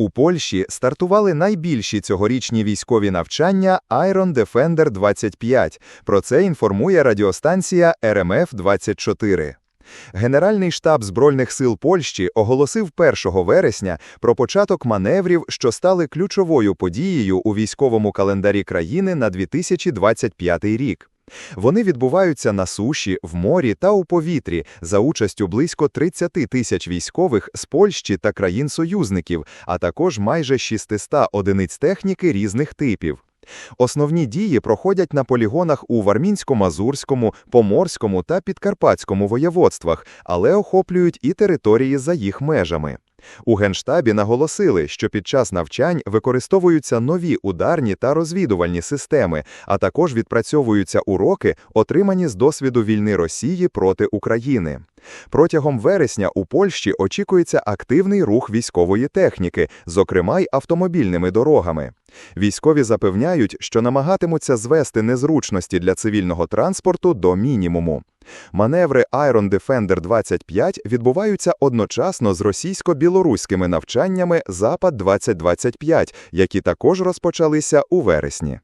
У Польщі стартували найбільші цьогорічні військові навчання Iron Defender 25. Про це інформує радіостанція РМФ 24. Генеральний штаб Збройних сил Польщі оголосив 1 вересня про початок маневрів, що стали ключовою подією у військовому календарі країни на 2025 рік. Вони відбуваються на суші, в морі та у повітрі за участю близько 30 тисяч військових з Польщі та країн-союзників, а також майже 600 одиниць техніки різних типів. Основні дії проходять на полігонах у Вармінсько-Мазурському, Поморському та Підкарпатському воєводствах, але охоплюють і території за їх межами. У Генштабі наголосили, що під час навчань використовуються нові ударні та розвідувальні системи, а також відпрацьовуються уроки, отримані з досвіду війни Росії проти України. Протягом вересня у Польщі очікується активний рух військової техніки, зокрема й автомобільними дорогами. Військові запевняють, що намагатимуться звести незручності для цивільного транспорту до мінімуму. Маневри Iron Defender 25 відбуваються одночасно з російсько-білоруськими навчаннями Запад 2025, які також розпочалися у вересні.